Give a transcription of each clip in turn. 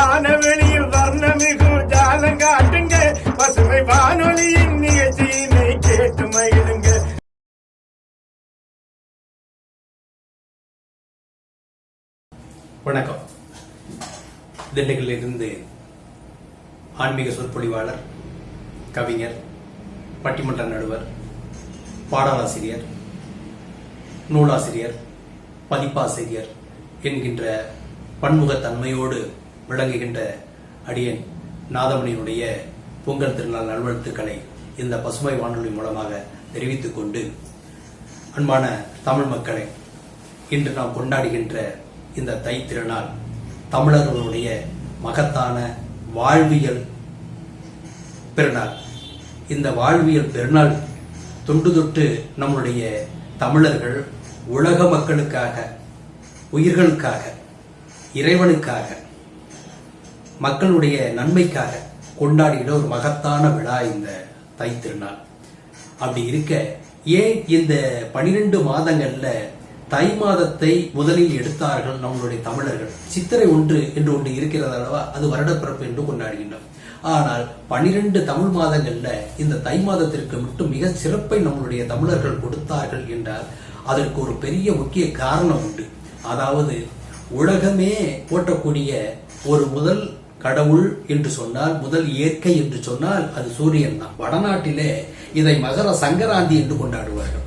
வானவெளியில் வர்ணமிகு ஜாலம் காட்டுங்க பசுமை வானொலியின் நிகழ்ச்சியினை கேட்டு மகிழுங்க. வணக்கம். திண்டுக்கல்லிருந்து ஆன்மீக சொற்பொழிவாளர் கவிஞர் பட்டிமன்ற நடுவர் பாடலாசிரியர் நூலாசிரியர் பதிப்பாசிரியர் என்கின்ற பன்முகத்தன்மையோடு விளங்குகின்ற அடியன் நாதமணியினுடைய பொங்கல் திருநாள் நல்வாழ்த்துக்களை இந்த பசுமை வானொலி மூலமாக தெரிவித்துக் கொண்டு அன்பான தமிழ் மக்களை இன்று நாம் கொண்டாடுகின்ற இந்த தை திருநாள் தமிழர்களுடைய மகத்தான வாழ்வியல் பெருநாள். இந்த வாழ்வியல் பெருநாள் தொண்டு தொட்டு நம்முடைய தமிழர்கள் உலக மக்களுக்காக உயிர்களுக்காக இறைவனுக்காக மக்களுடைய நன்மைக்காக கொண்டாடுகிற ஒரு மகத்தான விழா இந்த தை திருநாள். அப்படி இருக்க ஏன் இந்த பனிரெண்டு மாதங்கள்ல தை மாதத்தை முதலில் எடுத்தார்கள் நம்மளுடைய தமிழர்கள்? சித்திரை ஒன்று என்று ஒன்று இருக்கிறது அல்லவா? அது வருடப்பிறப்பு என்று கொண்டாடுகின்றோம். ஆனால் பனிரெண்டு தமிழ் மாதங்கள்ல இந்த தை மாதத்திற்கு மட்டும் மிக சிறப்பை நம்மளுடைய தமிழர்கள் கொடுத்தார்கள் என்றால் அதற்கு ஒரு பெரிய முக்கிய காரணம் உண்டு. அதாவது உலகமே போற்றக்கூடிய ஒரு முதல் கடவுள் என்று சொன்னால் முதல் இயற்கை என்று சொன்னால் அது சூரியன் தான். வடநாட்டிலே இதை மகர சங்கராந்தி என்று கொண்டாடுவார்கள்.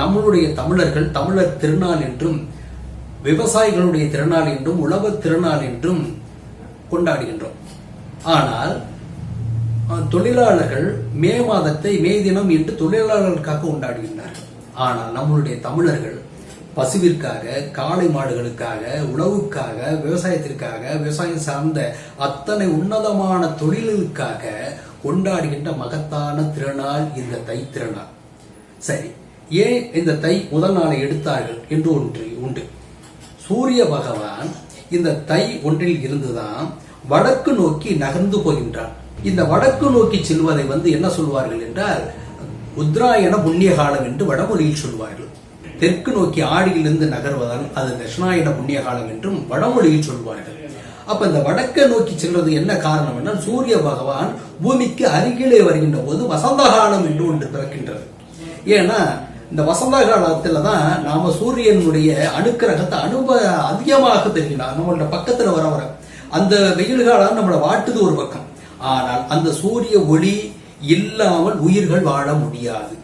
நம்மளுடைய தமிழர்கள் தமிழர் திருநாள் என்றும் விவசாயிகளுடைய திருநாள் என்றும் உழவர் திருநாள் என்றும் கொண்டாடுகின்றோம். ஆனால் தொழிலாளர்கள் மே மாதத்தை மே தினம் என்று தொழிலாளர்களுக்காக கொண்டாடுகின்றார்கள். ஆனால் நம்மளுடைய தமிழர்கள் பசுவிற்காக காளை மாடுகளுக்காக உழவுக்காக விவசாயத்திற்காக விவசாயம் சார்ந்த அத்தனை உன்னதமான தொழில்களுக்காக கொண்டாடுகின்ற மகத்தான திருநாள் இந்த தை திருநாள். சரி ஏன் இந்த தை முதல் நாளை எடுத்தார்கள் என்று ஒன்று உண்டு. சூரிய பகவான் இந்த தை ஒன்றில் இருந்துதான் வடக்கு நோக்கி நகர்ந்து போகின்றான். இந்த வடக்கு நோக்கி செல்வதை வந்து என்ன சொல்வார்கள் என்றால் உத்ராயண புண்ணிய காலம் என்று வடமொழியில் சொல்வார்கள். தெற்கு நோக்கி ஆடியிலிருந்து நகர்வதால் அது தட்சிணாயன புண்ணிய காலம் என்றும் வடமொழியில் சொல்வார்கள். அப்ப இந்த வடக்க நோக்கி செல்வது என்ன காரணம் என்றால் சூரிய பகவான் பூமிக்கு அருகிலே வருகின்ற போது வசந்த காலம் என்று ஒன்று பிறக்கின்றது. ஏன்னா இந்த வசந்த காலத்துல தான் நாம சூரியனுடைய அணுக்கிரகத்தை அனுப அதிகமாக தெரிகிறார் நம்மளோட பக்கத்துல வர வர அந்த வெயில் காலம் நம்மளை வாட்டுது ஒரு பக்கம். ஆனால் அந்த சூரிய ஒளி இல்லாமல் உயிர்கள் வாழ முடியாது.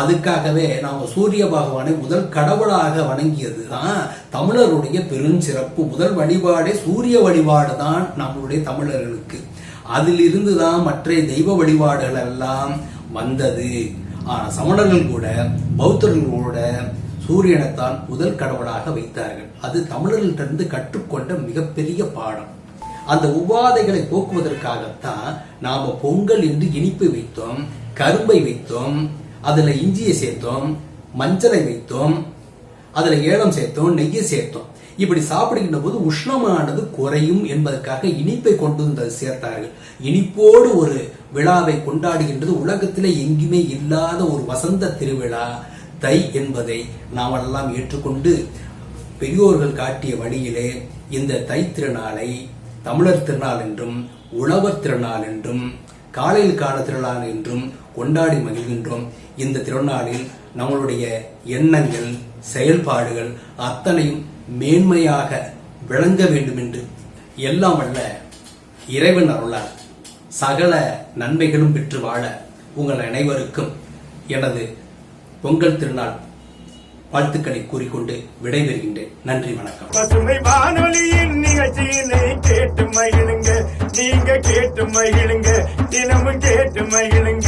அதுக்காகவே நாம் சூரிய பகவானை முதல் கடவுளாக வணங்கியது தான் தமிழருடைய பெருஞ்சிறப்பு. முதல் வழிபாடே சூரிய வழிபாடு தான் நம்மளுடைய தமிழர்களுக்கு. அதிலிருந்து தான் மற்ற தெய்வ வழிபாடுகள் எல்லாம் வந்தது. ஆனால் சமணர்கள் கூட பௌத்தர்கள் கூட சூரியனைத்தான் முதல் கடவுளாக வைத்தார்கள். அது தமிழர்களிடமிருந்து கற்றுக்கொண்ட மிகப்பெரிய பாடம். அந்த உபாதைகளை போக்குவதற்காகத்தான் நாம பொங்கல் என்று இனிப்பை வைத்தோம் கரும்பை வைத்தோம் அதில் இஞ்சியை சேர்த்தோம் மஞ்சளை வைத்தோம் அதில் ஏலம் சேர்த்தோம் நெய்யை சேர்த்தோம். இப்படி சாப்பிடுகின்ற போது உஷ்ணமானது குறையும் என்பதற்காக இனிப்பை கொண்டு வந்து சேர்த்தார்கள். இனிப்போடு ஒரு விழாவை கொண்டாடுகின்றது உலகத்திலே எங்குமே இல்லாத ஒரு வசந்த திருவிழா தை என்பதை நாமெல்லாம் ஏற்றுக்கொண்டு பெரியோர்கள் காட்டிய வழியிலே இந்த தை திருநாளை தமிழர் திருநாள் என்றும் உழவர் திருநாள் என்றும் காலையில் கால திருநாள் என்றும் கொண்டாடி மகிழ்கின்றோம். இந்த திருநாளில் நம்மளுடைய எண்ணங்கள் செயல்பாடுகள் அத்தனையும் மேன்மையாக விளங்க வேண்டும் என்று எல்லாம் அல்ல இறைவன் அருளால் சகல நன்மைகளும் பெற்று வாழ உங்கள் அனைவருக்கும் எனது பொங்கல் திருநாள் வாழ்த்துக்களை கூறிக்கொண்டு விடைபெறுகின்றேன். நன்றி வணக்கம். பசுமை வானொலியின் நிகழ்ச்சியினை கேட்டு மகிழுங்க. நீங்க கேட்டு மகிழுங்க. தினமும் கேட்டு மகிழுங்க